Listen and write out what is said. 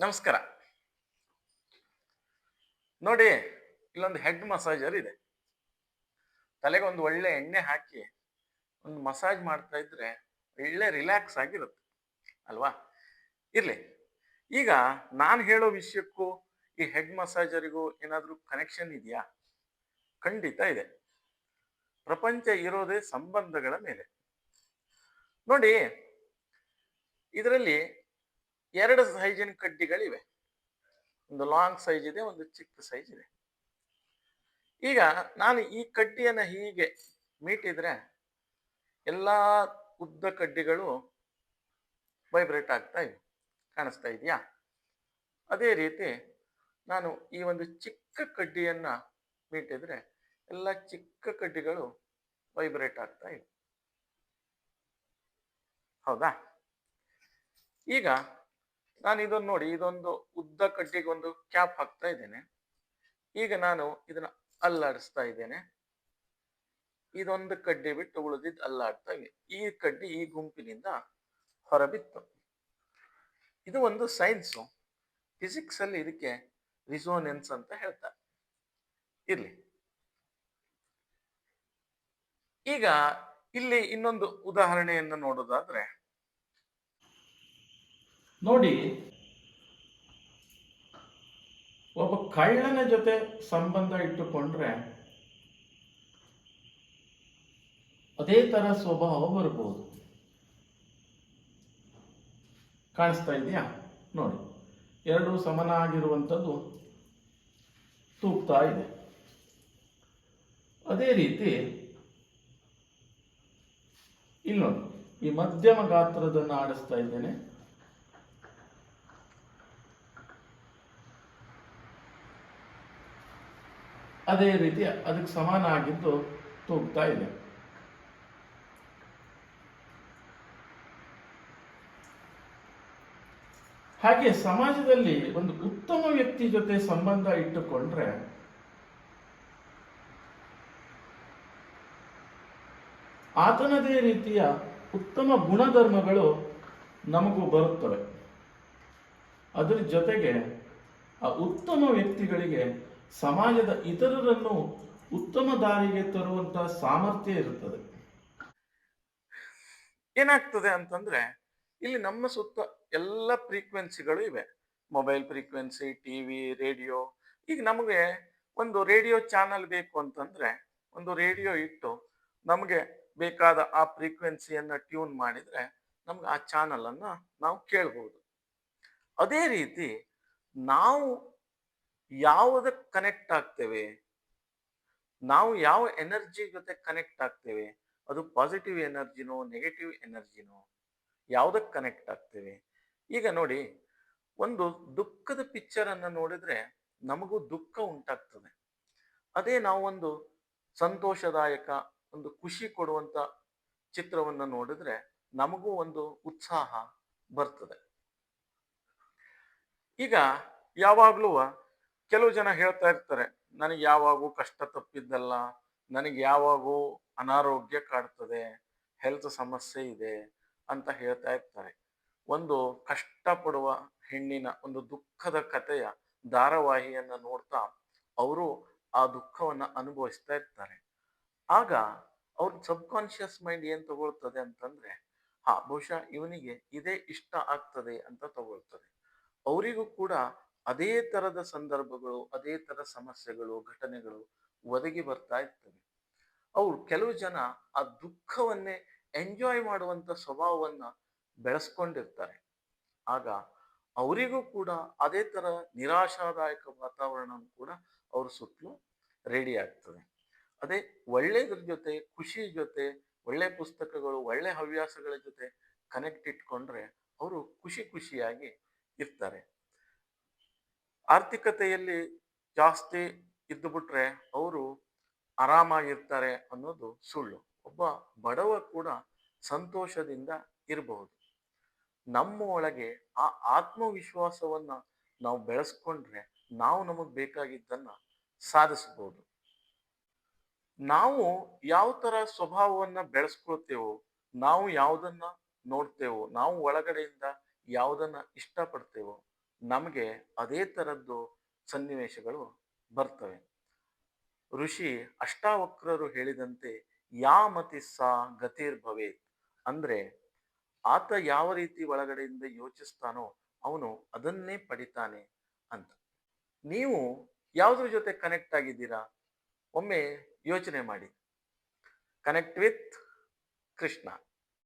ನಮಸ್ಕಾರ. ನೋಡಿ, ಇಲ್ಲೊಂದು ಹೆಡ್ ಮಸಾಜರ್ ಇದೆ. ತಲೆಗೆ ಒಂದು ಒಳ್ಳೆ ಎಣ್ಣೆ ಹಾಕಿ, ಒಂದು ಮಸಾಜ್ ಮಾಡ್ತಾ ಇದ್ರೆ ಒಳ್ಳೆ ರಿಲ್ಯಾಕ್ಸ್ ಆಗಿರುತ್ತೆ. ಅಲ್ವಾ? ಇರ್ಲಿ. ಈಗ ನಾನು ಹೇಳೋ ವಿಷಯಕ್ಕೂ ಈ ಹೆಡ್ ಮಸಾಜರಿಗೂ ಏನಾದರೂ ಕನೆಕ್ಷನ್ ಇದೆಯಾ? ಖಂಡಿತ ಇದೆ. ಪ್ರಪಂಚ ಇರೋದೇ ಸಂಬಂಧಗಳ ಮೇಲೆ. ನೋಡಿ, ಇದರಲ್ಲಿ ಎರಡು ಸೈಜಿನ ಕಡ್ಡಿಗಳಿವೆ. ಒಂದು ಲಾಂಗ್ ಸೈಜ್ ಇದೆ, ಒಂದು ಚಿಕ್ಕ ಸೈಜ್ ಇದೆ. ಈಗ ನಾನು ಈ ಕಡ್ಡಿಯನ್ನು ಹೀಗೆ ಮೀಟಿದ್ರೆ ಎಲ್ಲ ಉದ್ದ ಕಡ್ಡಿಗಳು ವೈಬ್ರೇಟ್ ಆಗ್ತಾ ಇವೆ, ಕಾಣಿಸ್ತಾ ಇದೆಯಾ? ಅದೇ ರೀತಿ ನಾನು ಈ ಒಂದು ಚಿಕ್ಕ ಕಡ್ಡಿಯನ್ನು ಮೀಟಿದ್ರೆ ಎಲ್ಲ ಚಿಕ್ಕ ಕಡ್ಡಿಗಳು ವೈಬ್ರೇಟ್ ಆಗ್ತಾ ಇವೆ. ಹೌದಾ? ಈಗ ನಾನು ಇದನ್ನು ನೋಡಿ, ಇದೊಂದು ಉದ್ದ ಕಡ್ಡಿಗೆ ಒಂದು ಕ್ಯಾಪ್ ಹಾಕ್ತಾ ಇದ್ದೇನೆ. ಈಗ ನಾನು ಇದನ್ನ ಅಲ್ಲಾಡಿಸ್ತಾ ಇದ್ದೇನೆ. ಇದೊಂದು ಕಡ್ಡಿ ಬಿಟ್ಟು ಉಳಿದಿದ್ದು ಅಲ್ಲಾಡ್ತಾ ಇದೆ ಈ ಕಡ್ಡಿ ಈ ಗುಂಪಿನಿಂದ ಹೊರಬಿತ್ತು. ಇದು ಒಂದು ಸೈನ್ಸು. ಫಿಸಿಕ್ಸ್ ಅಲ್ಲಿ ಇದಕ್ಕೆ ರಿಸೋನೆನ್ಸ್ ಅಂತ ಹೇಳ್ತಾರೆ. ಇರ್ಲಿ. ಈಗ ಇಲ್ಲಿ ಇನ್ನೊಂದು ಉದಾಹರಣೆಯನ್ನು ನೋಡೋದಾದ್ರೆ ನೋಡಿ, ಒಬ್ಬ ಕಳ್ಳನ ಜೊತೆ ಸಂಬಂಧ ಇಟ್ಟುಕೊಂಡ್ರೆ ಅದೇ ತರ ಸ್ವಭಾವ ಬರಬಹುದು ಕಾಣಿಸ್ತಾ ಇದೆಯಾ? ನೋಡಿ, ಎರಡು ಸಮನಾಗಿರುವಂಥದ್ದು ತೂಗ್ತಾ ಇದೆ. ಅದೇ ರೀತಿ, ಇಲ್ಲಿ ನೋಡಿ, ಈ ಮಧ್ಯಮ ಗಾತ್ರದನ್ನು ಆಡಿಸ್ತಾ ಇದ್ದೇನೆ. ಅದೇ ರೀತಿ ಅದಕ್ಕೆ ಸಮಾನ ಆಗಿದ್ದು ತೂಗ್ತಾ ಇದೆ. ಹಾಗೆ ಸಮಾಜದಲ್ಲಿ ಒಂದು ಉತ್ತಮ ವ್ಯಕ್ತಿ ಜೊತೆ ಸಂಬಂಧ ಇಟ್ಟುಕೊಂಡ್ರೆ ಆತನದೇ ರೀತಿಯ ಉತ್ತಮ ಗುಣಧರ್ಮಗಳು ನಮಗೂ ಬರುತ್ತವೆ. ಅದರ ಜೊತೆಗೆ ಆ ಉತ್ತಮ ವ್ಯಕ್ತಿಗಳಿಗೆ ಸಮಾಜದ ಇತರರನ್ನು ಉತ್ತಮ ದಾರಿಗೆ ತರುವಂತ ಸಾಮರ್ಥ್ಯ ಇರುತ್ತದೆ. ಏನಾಗ್ತದೆ ಅಂತಂದ್ರೆ, ಇಲ್ಲಿ ನಮ್ಮ ಸುತ್ತ ಎಲ್ಲ ಫ್ರೀಕ್ವೆನ್ಸಿಗಳು ಇವೆ. ಮೊಬೈಲ್ ಫ್ರೀಕ್ವೆನ್ಸಿ ಟಿವಿ ರೇಡಿಯೋ ಈಗ ನಮಗೆ ಒಂದು ರೇಡಿಯೋ ಚಾನಲ್ ಬೇಕು ಅಂತಂದ್ರೆ, ಒಂದು ರೇಡಿಯೋ ಇಟ್ಟು ನಮಗೆ ಬೇಕಾದ ಆ ಫ್ರೀಕ್ವೆನ್ಸಿಯನ್ನ ಟ್ಯೂನ್ ಮಾಡಿದ್ರೆ ನಮ್ಗೆ ಆ ಚಾನಲ್ ಅನ್ನ ನಾವು ಕೇಳ್ಬೋದು. ಅದೇ ರೀತಿ ನಾವು ಯಾವುದಕ್ಕೆ ಕನೆಕ್ಟ್ ಆಗ್ತೇವೆ? ನಾವು ಯಾವ ಎನರ್ಜಿ ಜೊತೆ ಕನೆಕ್ಟ್ ಆಗ್ತೇವೆ? ಅದು ಪಾಸಿಟಿವ್ ಎನರ್ಜಿನೋ ನೆಗೆಟಿವ್ ಎನರ್ಜಿನೋ ಯಾವುದಕ್ಕೆ ಕನೆಕ್ಟ್ ಆಗ್ತೇವೆ? ಈಗ ನೋಡಿ, ಒಂದು ದುಃಖದ ಪಿಕ್ಚರ್ ಅನ್ನ ನೋಡಿದ್ರೆ ನಮಗೂ ದುಃಖ ಉಂಟಾಗ್ತದೆ. ಅದೇ ನಾವು ಒಂದು ಸಂತೋಷದಾಯಕ, ಒಂದು ಖುಷಿ ಕೊಡುವಂತ ಚಿತ್ರವನ್ನ ನೋಡಿದ್ರೆ ನಮಗೂ ಒಂದು ಉತ್ಸಾಹ ಬರ್ತದೆ. ಈಗ ಯಾವಾಗ್ಲೂ ಕೆಲವು ಜನ ಹೇಳ್ತಾ ಇರ್ತಾರೆ, ನನಗೆ ಯಾವಾಗೂ ಕಷ್ಟ ತಪ್ಪಿದ್ದಲ್ಲ, ನನಗೆ ಯಾವಾಗೂ ಅನಾರೋಗ್ಯ ಕಾಡ್ತದೆ ಹೆಲ್ತ್ ಸಮಸ್ಯೆ ಇದೆ ಅಂತ ಹೇಳ್ತಾ ಇರ್ತಾರೆ. ಒಂದು ಕಷ್ಟಪಡುವ ಹೆಣ್ಣಿನ ಒಂದು ದುಃಖದ ಕಥೆಯ ಧಾರಾವಾಹಿಯನ್ನ ನೋಡ್ತಾ ಅವರು ಆ ದುಃಖವನ್ನ ಅನುಭವಿಸ್ತಾ ಇರ್ತಾರೆ. ಆಗ ಅವ್ರ ಸಬ್ ಕಾನ್ಶಿಯಸ್ ಮೈಂಡ್ ಏನು ತಗೊಳ್ತದೆ ಅಂತಂದ್ರೆ, ಹಾ, ಬಹುಶಃ ಇವನಿಗೆ ಇದೇ ಇಷ್ಟ ಆಗ್ತದೆ ಅಂತ ತಗೊಳ್ತದೆ. ಅವರಿಗೂ ಕೂಡ ಅದೇ ತರದ ಸಂದರ್ಭಗಳು, ಅದೇ ತರ ಸಮಸ್ಯೆಗಳು, ಘಟನೆಗಳು ಒದಗಿ ಬರ್ತಾ ಇರ್ತವೆ. ಅವ್ರು ಕೆಲವು ಜನ ಆ ದುಃಖವನ್ನೇ ಎಂಜಾಯ್ ಮಾಡುವಂತ ಸ್ವಭಾವವನ್ನ ಬೆಳೆಸ್ಕೊಂಡಿರ್ತಾರೆ. ಆಗ ಅವರಿಗೂ ಕೂಡ ಅದೇ ತರ ನಿರಾಶಾದಾಯಕ ವಾತಾವರಣ ಕೂಡ ಅವ್ರ ಸುತ್ತಲೂ ರೆಡಿ ಆಗ್ತದೆ. ಅದೇ ಒಳ್ಳೆಯದ್ರ ಜೊತೆ, ಖುಷಿ ಜೊತೆ, ಒಳ್ಳೆ ಪುಸ್ತಕಗಳು, ಒಳ್ಳೆ ಹವ್ಯಾಸಗಳ ಜೊತೆ ಕನೆಕ್ಟ್ ಇಟ್ಕೊಂಡ್ರೆ ಅವರು ಖುಷಿ ಖುಷಿಯಾಗಿ ಇರ್ತಾರೆ. ಆರ್ಥಿಕತೆಯಲ್ಲಿ ಜಾಸ್ತಿ ಇದ್ದು ಬಿಟ್ರೆ ಅವರು ಆರಾಮಾಗಿರ್ತಾರೆ ಅನ್ನೋದು ಸುಳ್ಳು. ಒಬ್ಬ ಬಡವ ಕೂಡ ಸಂತೋಷದಿಂದ ಇರಬಹುದು. ನಮ್ಮ ಒಳಗೆ ಆ ಆತ್ಮವಿಶ್ವಾಸವನ್ನ ನಾವು ಬೆಳೆಸ್ಕೊಂಡ್ರೆ ನಾವು ನಮಗ್ ಬೇಕಾಗಿದ್ದನ್ನ ಸಾಧಿಸಬಹುದು ನಾವು ಯಾವ ತರ ಸ್ವಭಾವವನ್ನ ಬೆಳೆಸ್ಕೊಳ್ತೇವೋ, ನಾವು ಯಾವುದನ್ನ ನೋಡ್ತೇವೋ, ನಾವು ಒಳಗಡೆಯಿಂದ ಯಾವುದನ್ನ ಇಷ್ಟಪಡ್ತೇವೋ ನಮಗೆ ಅದೇ ಥರದ್ದು ಸನ್ನಿವೇಶಗಳು ಬರ್ತವೆ. ಋಷಿ ಅಷ್ಟಾವಕ್ರರು ಹೇಳಿದಂತೆ, ಯಾ ಮತಿ ಸಾ ಗತಿರ್ಭವೇತ್ ಅಂದರೆ, ಆತ ಯಾವ ರೀತಿ ಒಳಗಡೆಯಿಂದ ಯೋಚಿಸ್ತಾನೋ ಅವನು ಅದನ್ನೇ ಪಡಿತಾನೆ ಅಂತ. ನೀವು ಯಾವುದ್ರ ಜೊತೆ ಕನೆಕ್ಟ್ ಆಗಿದ್ದೀರಾ? ಒಮ್ಮೆ ಯೋಚನೆ ಮಾಡಿ. Connect with Krishna.